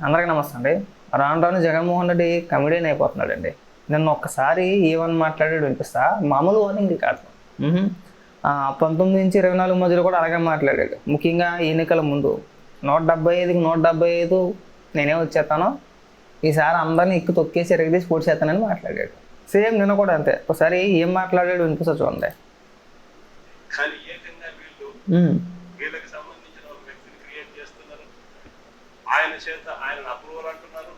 అందరికీ నమస్తే అండి. రాను రాను జగన్మోహన్ రెడ్డి కమెడియన్ అయిపోతున్నాడండి. నిన్న ఒక్కసారి ఏమని మాట్లాడాడు వినిపిస్తా? మామూలు వార్నింగ్ కాదు. పంతొమ్మిది నుంచి ఇరవై నాలుగు మధ్యలో కూడా అలాగే మాట్లాడాడు. ముఖ్యంగా ఎన్నికల ముందు. నూట డెబ్బై ఐదుకి నూట డెబ్బై ఐదు నేనే వచ్చేస్తాను. ఈసారి అందరిని ఎక్కువ తొక్కేసి ఎరగదీసి పోటీ చేస్తానని మాట్లాడాడు. సేమ్ నిన్న కూడా అంతే. ఒకసారి ఏం మాట్లాడాడు వినిపిస్తా చూడండి కానీ ఏకంగా వీళ్ళు మ్, వీళ్ళకి సంబంధించిన ఒక వ్యక్తిని క్రియేట్ చేస్తున్నారు ఆయన చేత ఆయన అప్రూవల్ అంటున్నారు.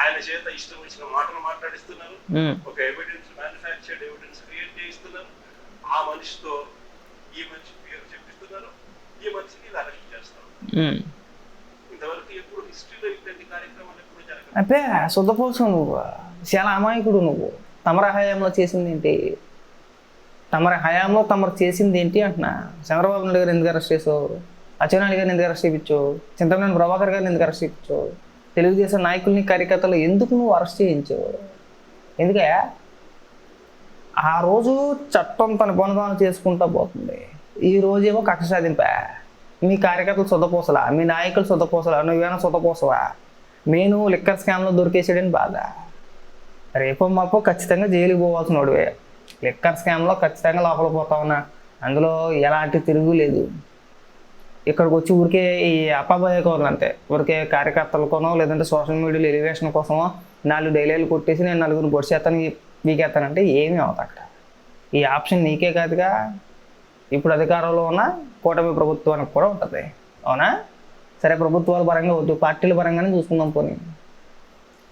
ఆయన చేత ఇష్టం వచ్చిన మాటలు మాట్లాడిస్తున్నారు. ఒక ఎవిడెన్స్ మ్యానుఫ్యాక్చర్డ్ ఎవిడెన్స్ క్రియేట్ చేయిస్తున్నారు. ఆ మనిషితో ఈ మనిషి పేరు చెప్పిస్తున్నారు. ఈ మనిషిని ఇలా అరెస్ట్ చేస్తారు. ఇంతవరకు ఎప్పుడు హిస్టరీలో ఇట్లాంటి కార్యక్రమాలు ఎప్పుడు జరగదు అబ్బే శుద్ధపోసం నువ్వు చాలా అమాయకుడు నువ్వు. తమర హయాంలో చేసింది ఏంటి? తమర హయాంలో తమరు చేసింది ఏంటి అంటున్నా. చంద్రబాబు నాయుడు గారు ఎందుకు అరెస్ట్ చేసావు అచ్చెన్నాయుడు గారిని ఎందుకు అరెస్ట్ చేయించావు? చింతమనేని ప్రభాకర్ గారిని ఎందుకు అరెస్ట్ చేయించావు? తెలుగుదేశం నాయకుల్ని కార్యకర్తలు ఎందుకు నువ్వు అరెస్ట్ చేయించావు? ఎందుకే? ఆ రోజు చట్టం తన పని చేసుకుంటా పోతుంది. ఈ రోజేమో కక్ష సాధింపా. మీ కార్యకర్తలు సొదపోసలా మీ నాయకులు సొదపోసలా నువ్వేమైనా సొదపోసవా నేను లిక్కర్ స్కామ్లో దొరికేసాడని బాధ. రేపో మాపో ఖచ్చితంగా జైలుకి పోవాల్సిన వాడివే లిక్కర్ స్కామ్లో ఖచ్చితంగా లోపల పోతావున్నా అందులో ఎలాంటి తిరుగు లేదు. ఇక్కడికి వచ్చి ఊరికే ఈ అపభయకోరులు అంతే ఊరికే కార్యకర్తలకోనో లేదంటే సోషల్ మీడియాలో ఎలివేషన్ కోసమో నాలుగు డైలీలు కొట్టేసి నేను నలుగురు పొడిచేస్తాను వీకేస్తానంటే ఏమీ అవుతా అక్కడ. ఈ ఆప్షన్ నీకే కాదుగా. ఇప్పుడు అధికారంలో ఉన్న కూటమి ప్రభుత్వానికి కూడా ఉంటుంది. అవునా? సరే ప్రభుత్వాల పరంగా వద్దు పార్టీల పరంగానే చూసుకుందాం పోనీ.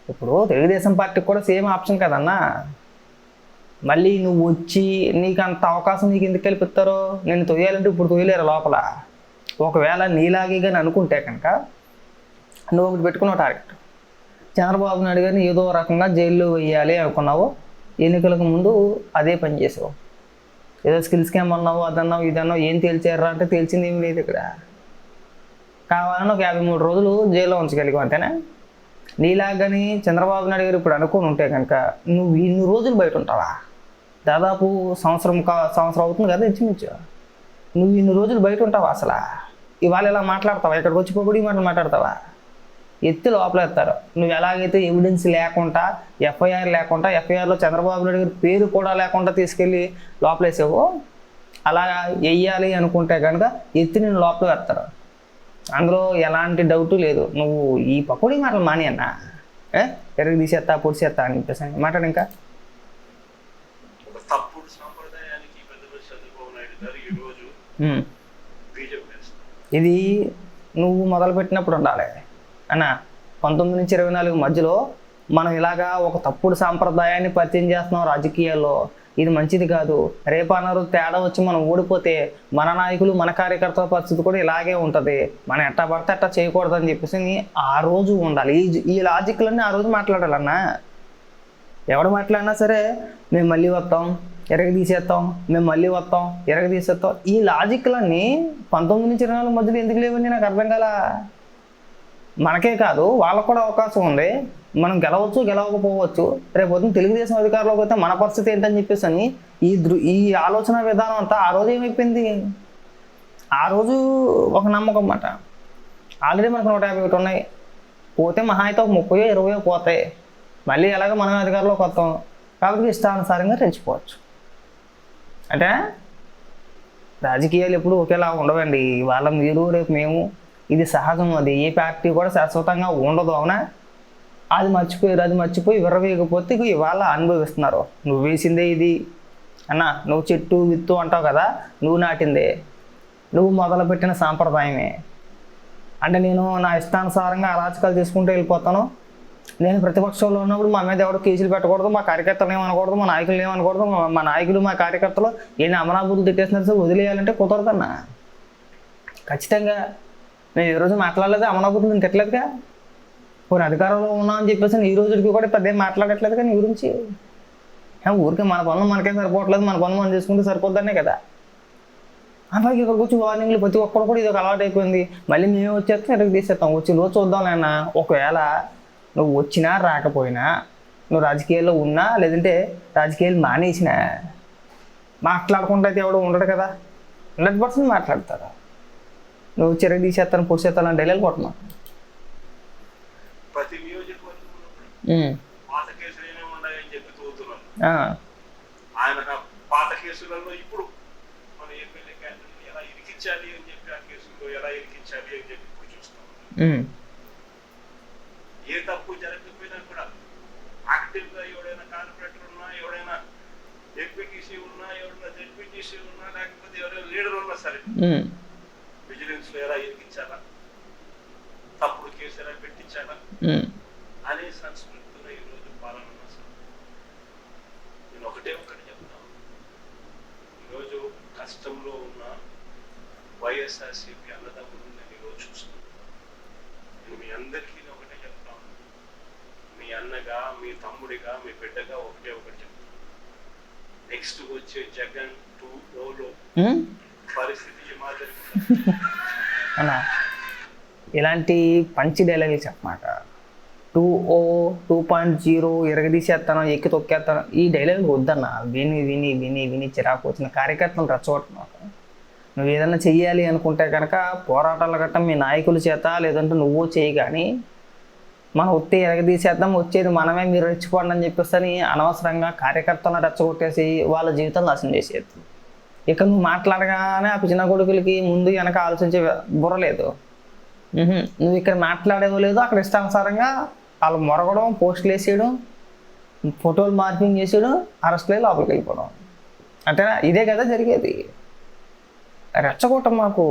ఇప్పుడు తెలుగుదేశం పార్టీకి కూడా సేమ్ ఆప్షన్ కదన్నా. మళ్ళీ నువ్వు వచ్చి నీకు అంత అవకాశం నీకు ఎందుకు కల్పిస్తారో నేను తొయ్యాలంటే ఇప్పుడు తొయ్యలేరు లోపల. ఒకవేళ నీలాగే కానీ అనుకుంటే కనుక నువ్వు ఒకటి పెట్టుకున్నావు టార్గెట్ చంద్రబాబు నాయుడు గారిని ఏదో రకంగా జైల్లో వేయాలి అనుకున్నావు. ఎన్నికలకు ముందు అదే పని చేసావు. ఏదో స్కిల్ స్కామ్ అన్నావు అదన్నావు ఇదన్నావు ఏం తేల్చారా అంటే తేల్చింది ఏం లేదు ఇక్కడ. కావాలని ఒక యాభై మూడు రోజులు జైల్లో ఉంచగలిగావు అంతేనా? నీలాగని చంద్రబాబు నాయుడు గారు ఇప్పుడు అనుకుని ఉంటే కనుక నువ్వు ఇన్ని రోజులు బయట ఉంటావా? దాదాపు సంవత్సరం కా సంవత్సరం అవుతుంది కదా ఇంచుమించు. నువ్వు ఇన్ని రోజులు బయట ఉంటావా అసలు? ఇవాళ ఇలా మాట్లాడతావా? ఇక్కడికి వచ్చి పొగుడి మాటలు మాట్లాడతావా? ఎత్తి లోపల ఎత్తారు. నువ్వు ఎలాగైతే ఎవిడెన్స్ లేకుండా ఎఫ్ఐఆర్ లేకుండా ఎఫ్ఐఆర్లో చంద్రబాబు నాయుడు గారి పేరు కూడా లేకుండా తీసుకెళ్ళి లోపలేసావు అలా వెయ్యాలి అనుకుంటే కనుక ఎత్తి నేను లోపల వేస్తారు అందులో ఎలాంటి డౌట్ లేదు. నువ్వు ఈ పకోడీ మాటలు మాని అన్న ఏ? ఎరగ తీసేస్తా పొడిచేస్తా అని చెప్పేసి మాట్లాడు ఇంకా. తప్పుడు సాంప్రదాయానికి పెద్దలు చంద్రబాబు నాయుడు గారు ఈ రోజు ఉమ్. బీజేపీ వేస్తారు ఇది నువ్వు మొదలుపెట్టినప్పుడు ఉండాలి. అన్న పంతొమ్మిది నుంచి ఇరవై నాలుగు మధ్యలో మనం ఇలాగా ఒక తప్పుడు సాంప్రదాయాన్ని పరిచయం చేస్తున్నాం రాజకీయాల్లో. ఇది మంచిది కాదు. రేపు అన్నారు తేడా వచ్చి మనం ఓడిపోతే మన నాయకులు మన కార్యకర్తల పరిస్థితి కూడా ఇలాగే ఉంటుంది. మనం ఎట్టా పడితే అట్టా అని చెప్పేసి ఆ రోజు ఉండాలి. ఈ ఈ లాజిక్లన్నీ ఆ రోజు మాట్లాడాలన్నా. ఎవడు మాట్లాడినా సరే మేము మళ్ళీ వస్తాం. ఎరగ తీసేస్తాం మేము మళ్ళీ వస్తాం ఎరగ తీసేస్తాం ఈ లాజిక్లన్నీ పంతొమ్మిది నుంచి ఇరవై నాలుగు మధ్యలో ఎందుకు లేవండి? నాకు అర్థం కాల? మనకే కాదు వాళ్ళకు కూడా అవకాశం ఉంది. మనం గెలవచ్చు గెలవకపోవచ్చు రేపు పొద్దున్న తెలుగుదేశం అధికారంలోకి వస్తే మన పరిస్థితి ఏంటని చెప్పేసి అని ఈ దృ ఈ ఆలోచన విధానం అంతా ఆ రోజు ఏమైపోయింది? ఆ రోజు ఒక నమ్మకం అన్నమాట. ఆల్రెడీ మనకు నూట యాభై ఒకటి ఉన్నాయి. పోతే మహా అయితే ఒక ముప్పయో ఇరవయో పోతాయి. మళ్ళీ ఎలాగో మనం అధికారంలోకి వస్తాం. కాబట్టి ఇష్టానుసారంగా రెచ్చిపోవచ్చు. అంటే? రాజకీయాలు ఎప్పుడు ఒకేలా ఉండవండి. వాళ్ళ మీరు రేపు మేము ఇది సహజం అది. ఏ పార్టీ కూడా శాశ్వతంగా ఉండదు అవునా? అది మర్చిపోయారు అది మర్చిపోయి విర్రవేయకపోతే ఇక ఇవాళ అనుభవిస్తున్నారు. నువ్వు వేసిందే ఇది. అన్న నువ్వు చెట్టు విత్తు అంటావు కదా నువ్వు నాటిందే. నువ్వు మొదలుపెట్టిన సాంప్రదాయమే. అంటే నేను నా ఇష్టానుసారంగా అరాచకాలు చేసుకుంటూ వెళ్ళిపోతాను. నేను ప్రతిపక్షంలో ఉన్నప్పుడు మా మీద ఎవరు కేసులు పెట్టకూడదు మా కార్యకర్తలు ఏమనకూడదు మా నాయకులు ఏమనకూడదు మా- నాయకులు మా కార్యకర్తలు ఏం అమరాబుద్ధులు తిట్టేసినారు సార్ వదిలేయాలంటే కుదరదన్నా ఖచ్చితంగా నేను ఈ రోజు మాట్లాడలేదు అమరాబుద్ధులు నేను తిట్టలేదుగా. కొన్ని అధికారంలో ఉన్నా అని చెప్పేసి ఈ రోజుకి కూడా పెద్ద ఏం మాట్లాడట్లేదు కానీ గురించి? ఊరికే మన పనులు మనకే సరిపోవట్లేదు మన పనులు మనం చేసుకుంటే సరిపోద్దనే కదా. అలాగే ఇక్కడ వచ్చి వార్నింగ్లు ప్రతి ఒక్కరు కూడా ఇది ఒక అలవాటు అయిపోయింది మళ్ళీ మేమే వచ్చేస్తాం ఇక్కడికి తీసేస్తాం. వచ్చి రోజు చూద్దాం నాయన. ఒకవేళ నువ్వు వచ్చినా రాకపోయినా నువ్వు రాజకీయాల్లో ఉన్నా లేదంటే రాజకీయాలు మానేసినా మాట్లాడకుండా అయితే ఎవడు ఉండడు కదా. హండ్రెడ్ పర్సెంట్ మాట్లాడతారు నువ్వు చెరగ తీసేస్తాను పొడిచేస్తాను అంటే డైలాగ్ కొట్టమా పాత కేసులలో ఇప్పుడు మన ఎమ్మెల్యే ఎలా ఇరికించాలి అని చెప్పి ఆ ఎలా ఇరికించాలి అని చెప్పి ఇప్పుడు చూస్తాం ఉమ్, ఏ తప్పు జరగకపోయినా కూడా యాక్టివ్గా ఎవడైనా కార్పొరేటర్ ఉన్నా ఎవడైనా ఎంపీటీసీ ఉన్నా ఎవరైనా జెడ్పీటీసీ ఉన్నా లేకపోతే ఎవరైనా లీడర్ ఉన్నా సరే ఉమ్, విజిలెన్స్లో ఎలా ఇరికించాలా? తప్పుడు కేసు ఎలా పెట్టించాలా? ఉమ్, అనే సంస్కృతిలో ఈరోజు పాలన. నేను ఒకటే ఒకటి చెప్తాను. ఈరోజు కష్టంలో ఉన్న వైఎస్ఆర్సీపీ అన్నదమ్ములు నేను ఈరోజు చూస్తున్నాను. నేను మీ అందరికీ ఒకటే చెప్తాను. మీ అన్నగా మీ తమ్ముడిగా మీ బిడ్డగా ఒకటే ఒకటి చెప్తాను. నెక్స్ట్ వచ్చే జగన్ టూ ఓలో అన్నా ఇలాంటి పంచి డైలాగులు చెప్పమాట. Two O two point zero ఎరగదీసేస్తాను ఎక్కి తొక్కేస్తాను ఈ డైలాగులు వద్దన్న. విని విని విని విని చిరాకు వచ్చిన కార్యకర్తలు రచ్చగొట్టున్నావు నువ్వు ఏదైనా చెయ్యాలి అనుకుంటే కనుక పోరాటాలు గట్ట మీ నాయకుల చేత లేదంటే నువ్వు చేయి కానీ మనం ఒత్తి ఎరగదీసేద్దాం వచ్చేది మనమే మీరు రెచ్చిపోండి అని చెప్పేసి అని అనవసరంగా కార్యకర్తలను రెచ్చగొట్టేసి వాళ్ళ జీవితం నాశనం చేసేది ఇక నువ్వు మాట్లాడగానే ఆ పిచ్చిన కొడుకులకి ముందు వెనక ఆలోచించే బుర్ర లేదు. నువ్వు ఇక్కడ మాట్లాడేవో లేదు అక్కడ ఇష్టానుసారంగా వాళ్ళు మొరగడం పోస్టులు వేసేయడం ఫోటోలు మార్పింగ్ చేసేయడం అరెస్ట్లే లోపలికి వెళ్ళిపోవడం. అంటే ఇదే కదా జరిగేది. రెచ్చగొట్టం మాకు.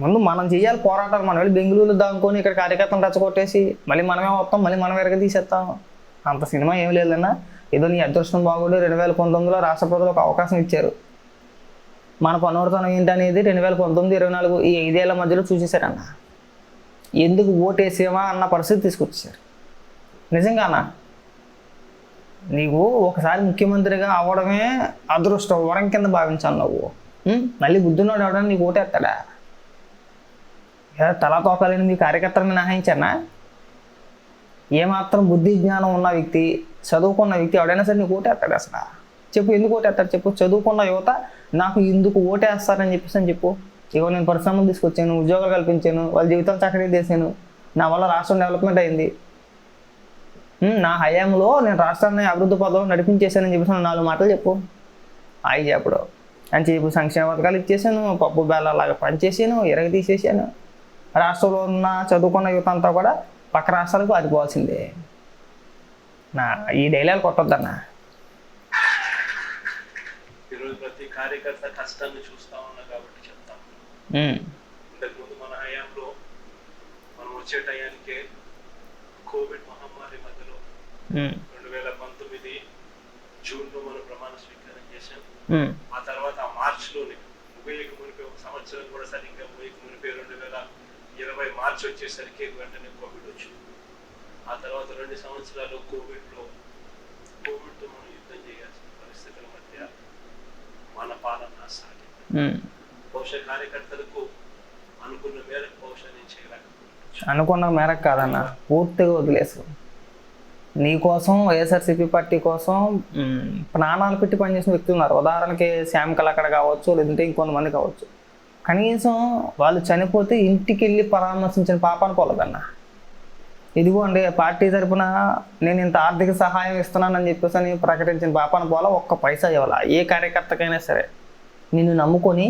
ముందు మనం చేయాలి పోరాటాలు. మనం వెళ్ళి బెంగళూరులో దాముకొని ఇక్కడ కార్యకర్తలు రెచ్చగొట్టేసి మళ్ళీ మనమే వస్తాం మళ్ళీ మనం ఎరగ తీసేస్తాం. అంత సినిమా ఏం లేదన్నా. ఏదో నీ అదృష్టం బాగుండు రెండు వేల పంతొమ్మిదిలో రాష్ట్ర ప్రజలకు అవకాశం ఇచ్చారు. మన పనోరుతనం ఏంటనేది రెండు వేల పంతొమ్మిది ఇరవై నాలుగు ఈ ఐదేళ్ళ మధ్యలో చూసేశారన్న. ఎందుకు ఓటేసేవా అన్న పరిస్థితి తీసుకొచ్చారు అన్న నీవు ఒకసారి ముఖ్యమంత్రిగా అవ్వడమే అదృష్టం. వరం కింద భావించాను నువ్వు. మళ్ళీ బుద్ధున్నాడు అవడం నీకు ఓటేస్తాడా? ఏ తలా మీ కార్యకర్తలు మినహాయించానా? ఏమాత్రం బుద్ధి జ్ఞానం ఉన్న వ్యక్తి చదువుకున్న వ్యక్తి ఎవడైనా సరే నీకు ఓటేస్తాడు అసలు? చెప్పు ఎందుకు ఓటేస్తాడు? చెప్పు చదువుకున్న యువత నాకు ఎందుకు ఓటేస్తారని చెప్పేసి అని చెప్పు. ఇగో నేను పరిశ్రమలు తీసుకొచ్చాను ఉద్యోగాలు కల్పించాను వాళ్ళ జీవితం చక్కగా చేశాను. నా వల్ల రాష్ట్రం డెవలప్మెంట్ అయింది. నా హయాంలో నేను రాష్ట్రాన్ని అభివృద్ధి పదవులు నడిపించేశానని చెప్పేసి నాలుగు మాటలు చెప్పు. అవి చెప్పడు అని చెప్పు సంక్షేమ పథకాలు ఇచ్చేసాను పప్పు బెల్లలాగా పనిచేసాను ఇరగ తీసేసాను రాష్ట్రంలో ఉన్న చదువుకున్న యువత అంతా కూడా పక్క రాష్ట్రాలకు అదిపోవాల్సిందే నా ఈ డైలాగ్ కొట్టొద్దన్నా ఈరోజు ప్రతి కార్యకర్త కష్టాన్ని చూస్తా ఉన్నా కాబట్టి చెప్తాను ఉమ్, ఇంతకుముందు మన హయాంలో మనం వచ్చే టయానికే కోవిడ్ మహమ్మారి మధ్యలో రెండు వేల పంతొమ్మిది జూన్లో మనం ప్రమాణ స్వీకారం చేశాం. ఆ తర్వాత మార్చిలోనే ముగియక మునిపే ఒక సంవత్సరం కూడా సరిగ్గా ముగియక మునిపే రెండు వేల ఇరవై మార్చి వచ్చేసరికి వెంటనే కోవిడ్ వచ్చింది. ఆ తర్వాత రెండు సంవత్సరాలు కోవిడ్లో కోవిడ్తో మనం యుద్ధం చేయాల్సిన పరిస్థితుల మన పాలన సాగింది. బహుశా కార్యకర్తలకు అనుకున్న మేరకు బహుశా నేను చేయలేకపోవచ్చు అనుకున్న మేరకు కాదన్న పూర్తిగా వదిలేసు నీ కోసం వైఎస్ఆర్సీపీ పార్టీ కోసం మ్, ప్రాణాలు పెట్టి పనిచేసిన వ్యక్తులు ఉన్నారు. ఉదాహరణకి శ్యామ్ కలకడ కావచ్చు లేదంటే ఇంకొంతమంది కావచ్చు. కనీసం వాళ్ళు చనిపోతే ఇంటికి వెళ్ళి పరామర్శించిన పాపాన్ని పోలేదన్న ఇదిగో అండి పార్టీ తరపున నేను ఇంత ఆర్థిక సహాయం ఇస్తున్నానని చెప్పేసి అని ప్రకటించిన పాపాన్ని పోలా ఒక్క పైసా ఇవ్వాల? ఏ కార్యకర్తకైనా సరే. నిన్ను నమ్ముకొని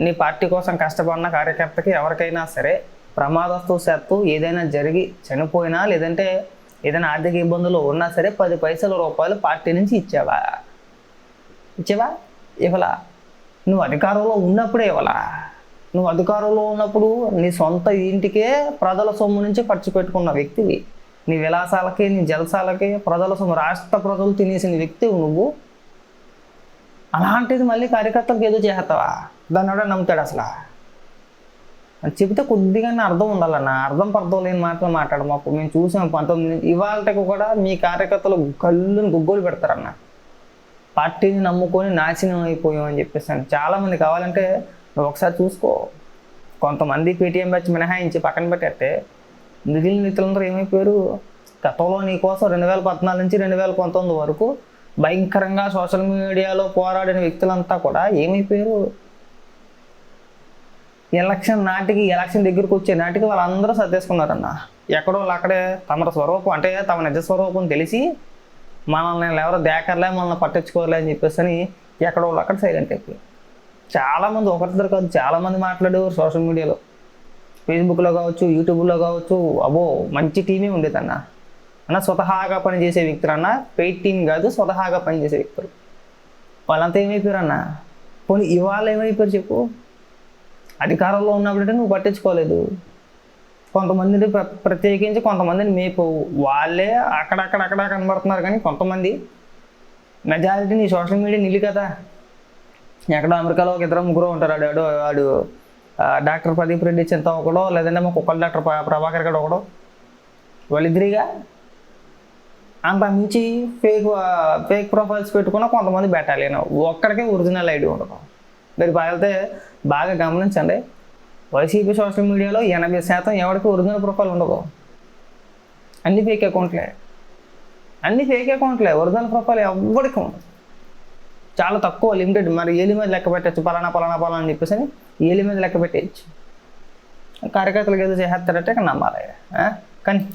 నీ పార్టీ కోసం కష్టపడిన కార్యకర్తకి ఎవరికైనా సరే ప్రమాదస్తు సత్తు ఏదైనా జరిగి చనిపోయినా లేదంటే ఏదైనా ఆర్థిక ఇబ్బందులు ఉన్నా సరే పది పైసల రూపాయలు పార్టీ నుంచి ఇచ్చావా? ఇచ్చావా? ఇవ్వలా? నువ్వు అధికారంలో ఉన్నప్పుడే ఇవ్వలా? నువ్వు అధికారంలో ఉన్నప్పుడు నీ సొంత ఇంటికే ప్రజల సొమ్ము నుంచి ఖర్చు పెట్టుకున్న వ్యక్తివి. నీ విలాసాలకి నీ జలసాలకి ప్రజల సొమ్ము రాష్ట్ర ప్రజలు తినేసిన వ్యక్తివి నువ్వు. అలాంటిది మళ్ళీ కార్యకర్తలకు ఏదో చేస్తావా? దాన్ని కూడా నమ్ముతాడు అసలు? అని చెబితే కొద్దిగా అర్థం ఉండాలన్న. అర్థం పర్థం లేని మాటలు మాట్లాడు అప్పుడు మేము చూసాం. పంతొమ్మిది నుంచి ఇవాళకి కూడా మీ కార్యకర్తలు కళ్ళుని గుగ్గోలు పెడతారన్న. పార్టీని నమ్ముకొని నాశనం అయిపోయాం అని చెప్పేసి అని. చాలామంది కావాలంటే నువ్వు ఒకసారి చూసుకో. కొంతమంది పేటీఎం బ్యాచ్ మినహాయించి పక్కన పెట్టేస్తే మిగిలిన వ్యక్తులందరూ ఏమైపోయారు? గతంలో నీ కోసం రెండు వేల పద్నాలుగు నుంచి రెండు వేల పంతొమ్మిది వరకు భయంకరంగా సోషల్ మీడియాలో పోరాడిన వ్యక్తులంతా కూడా ఏమైపోయారు? ఎలక్షన్ నాటికి ఎలక్షన్ దగ్గరకు వచ్చే నాటికి వాళ్ళందరూ సర్దేసుకున్నారన్న. ఎక్కడో వాళ్ళు అక్కడే తమ స్వరూపం అంటే తమ నిజ స్వరూపం తెలిసి మనల్ని ఎవరో దేకర్లే మనల్ని పట్టించుకోలే అని చెప్పేసి అని ఎక్కడో వాళ్ళు అక్కడ సైలెంట్ అయిపోయి చాలామంది ఒకరిద్దరు కాదు చాలామంది మాట్లాడేవారు సోషల్ మీడియాలో ఫేస్బుక్లో కావచ్చు యూట్యూబ్లో కావచ్చు అబో మంచి టీమే ఉండేదన్న. అన్న స్వతహాగా పనిచేసే వ్యక్తులు అన్న పెయిడ్ టీం కాదు స్వతహాగా పనిచేసే వ్యక్తులు. వాళ్ళంతా ఏమైపోయారు అన్న పోనీ ఇవాళ ఏమైపోయారు చెప్పు? అధికారంలో ఉన్నప్పుడంటే నువ్వు పట్టించుకోలేదు. కొంతమందిని ప్ర ప్రత్యేకించి కొంతమందిని మేపోవు. వాళ్ళే అక్కడక్కడ అక్కడ కనబడుతున్నారు కానీ కొంతమంది. మెజారిటీ నీ సోషల్ మీడియా నిలి కదా. ఎక్కడో అమెరికాలో ఒక ఇద్దరు ముగ్గురు ఉంటారు. ఆడు ఆడు డాక్టర్ ప్రదీప్ రెడ్డి చింత ఒకడో లేదంటే మా కుక్కల డాక్టర్ ప్రభాకర్ గడ్ ఒకడో. వాళ్ళిద్దరిగా అంత మించి ఫేక్ ఫేక్ ప్రొఫైల్స్ పెట్టుకున్న కొంతమంది బెటాలియన్. ఒక్కడికే ఒరిజినల్ ఐడి ఉండదు. మీరు బాగితే బాగా గమనించండి. వైసీపీ సోషల్ మీడియాలో ఎనభై శాతం ఎవరికి ఒరిజినల్ ప్రొఫైల్ ఉండదు. అన్ని ఫేక్ అకౌంట్లే. అన్ని ఫేక్ అకౌంట్లే. ఒరిజినల్ ప్రొఫైల్ ఎవరికి ఉండదు. చాలా తక్కువ లిమిటెడ్ మరి ఏలి మీద లెక్క పెట్టచ్చు. పలానా పలానా పలానా అని చెప్పేసి అని ఏలి మీద లెక్క పెట్టేయచ్చు. కార్యకర్తలకు ఏదో చేస్తారంటే నమ్మాలి. ఆ? కానీ